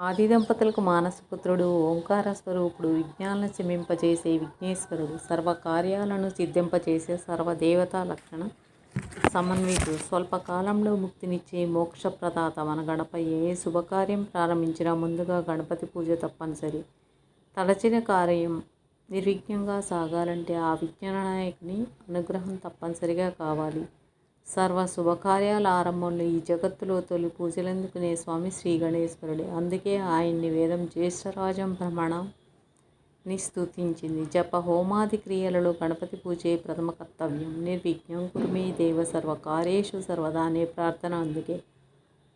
ఆది దంపతులకు మానసపుత్రుడు ఓంకార స్వరూపుడు విజ్ఞానాలను శమింపజేసే విఘ్నేశ్వరుడు సర్వకార్యాలను సిద్ధింపజేసే సర్వదేవతా లక్షణ సమన్వితుడు. స్వల్పకాలంలో ముక్తినిచ్చే మోక్షప్రదాత మన గణప ఏ శుభకార్యం ప్రారంభించినా ముందుగా గణపతి పూజ తప్పనిసరి. తలచిన కార్యం నిర్విఘ్నంగా సాగాలంటే ఆ విజ్ఞాననాయకుని అనుగ్రహం తప్పనిసరిగా కావాలి. సర్వ శుభకార్యాల ఆరంభంలో ఈ జగత్తులో తొలి పూజలందుకునే స్వామి శ్రీ గణేశ్వరుడే అందుకే ఆయన్ని వేదం జ్యేష్ఠరాజం భ్రమణని స్తుతించింది జప హోమాది క్రియలలో గణపతి పూజే ప్రథమ కర్తవ్యం. నిర్విఘ్నం కుర్మీ దేవ సర్వకార్యేషు సర్వదానే ప్రార్థన. అందుకే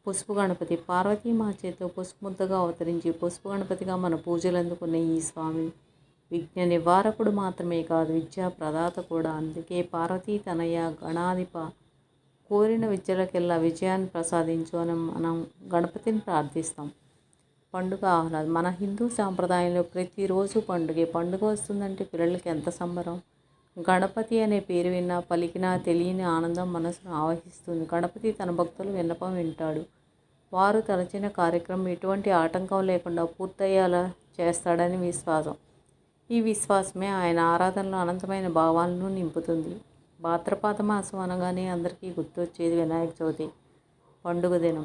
పసుపు గణపతి పార్వతీ మా చేతో పసుపు ముద్దగా అవతరించి పసుపు గణపతిగా మన పూజలు అందుకున్న ఈ స్వామి విఘ్న నివారకుడు మాత్రమే కాదు విద్యా ప్రదాత కూడా. అందుకే పార్వతీ తనయ గణాధిప కోరిన విద్యలకెల్లా విజయాన్ని ప్రసాదించు అని మనం గణపతిని ప్రార్థిస్తాం. పండుగ ఆహ్లాదం. మన హిందూ సాంప్రదాయంలో ప్రతిరోజు పండుగే. పండుగ వస్తుందంటే పిల్లలకి ఎంత సంబరం? గణపతి అనే పేరు విన్నా పలికినా తెలియని ఆనందం మనసును ఆవహిస్తుంది. గణపతి తన భక్తులు విన్నపం వింటాడు. వారు తలచిన కార్యక్రమం ఎటువంటి ఆటంకం లేకుండా పూర్తయ్యేలా చేస్తాడని విశ్వాసం. ఈ విశ్వాసమే ఆయన ఆరాధనలో అనంతమైన భావాలను నింపుతుంది. భాద్రపాద మాసం అనగానే అందరికీ గుర్తొచ్చేది వినాయక చవితి పండుగ దినం.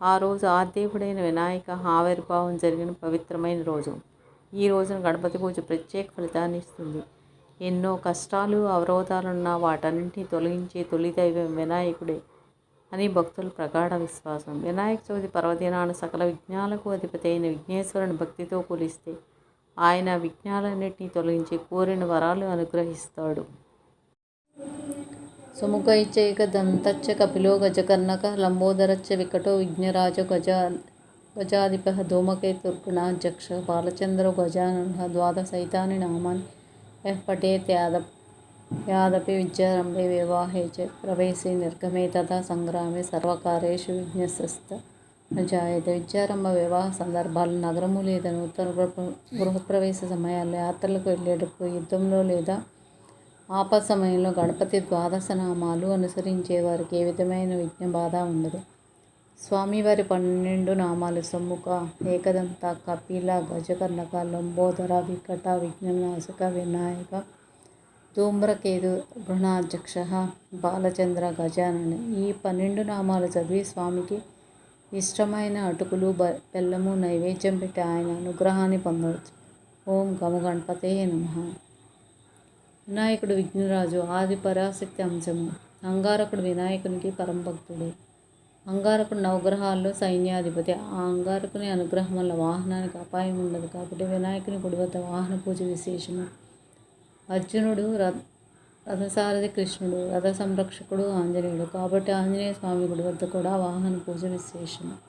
ఆ రోజు ఆదేవుడైన వినాయక ఆవిర్భావం జరిగిన పవిత్రమైన రోజు. ఈ రోజున గణపతి పూజ ప్రత్యేక ఫలితాన్ని ఇస్తుంది. ఎన్నో కష్టాలు అవరోధాలున్న వాటన్నింటినీ తొలగించే తొలి దైవం వినాయకుడే అని భక్తుల ప్రగాఢ విశ్వాసం. వినాయక చవితి పర్వదినాన సకల విఘ్నాలకు అధిపతి అయిన విఘ్నేశ్వరుని భక్తితో కొలిస్తే ఆయన విఘ్నాలన్నింటినీ తొలగించి కోరిన వరాలు అనుగ్రహిస్తాడు. సుముఖైచైక దంతచ్చ కపిలో గజకర్ణక లంబోదరచ్చ వికటో విఘ్నరాజ గజ గజాధిప ధూమకేతుర్గుణ జక్ష బాలచంద్ర గజానన ద్వాదశైతాని నామాని యః పఠేత్ యాదపి విద్యారంభే వివాహే చ ప్రవేశే నిర్గమే తథా సంగ్రామే సర్వకార్యేషు విఘ్నస్త జాయతే విద్యారంభ వివాహ సందర్భాలు నగరము లేదా నూతన గృహ గృహప్రవేశ సమయాల్లో యాత్రలకు వెళ్ళేటప్పుడు యుద్ధంలో లేదా ఆపద సమయంలో గణపతి ద్వాదశ నామాలు అనుసరించే వారికి ఏ విధమైన విఘ్న బాధ ఉండదు. స్వామివారి పన్నెండు నామాలు సమ్ముఖ ఏకదంత కపిల గజకర్ణక లంబోదర వికట విఘ్ననాశక వినాయక ధూమ్రకేతు గృహాధ్యక్ష బాలచంద్ర గజానని ఈ పన్నెండు నామాలు చదివి స్వామికి ఇష్టమైన అటుకులు బ బెల్లము నైవేద్యం పెట్టి ఆయన అనుగ్రహాన్ని పొందవచ్చు. ఓం గమ గణపతే నమ. వినాయకుడు విఘ్నరాజు ఆది పరాశక్తి అంశము. అంగారకుడు వినాయకునికి పరంభక్తుడు అంగారకుడు నవగ్రహాల్లో సైన్యాధిపతి. ఆ అంగారకుని అనుగ్రహం వల్ల వాహనానికి అపాయం ఉండదు కాబట్టి వినాయకుని గుడి వద్ద వాహన పూజ విశేషము. అర్జునుడు రథ రథసారథి కృష్ణుడు రథ సంరక్షకుడు ఆంజనేయుడు. కాబట్టి ఆంజనేయ స్వామి గుడి వద్ద కూడా వాహన పూజ విశేషము.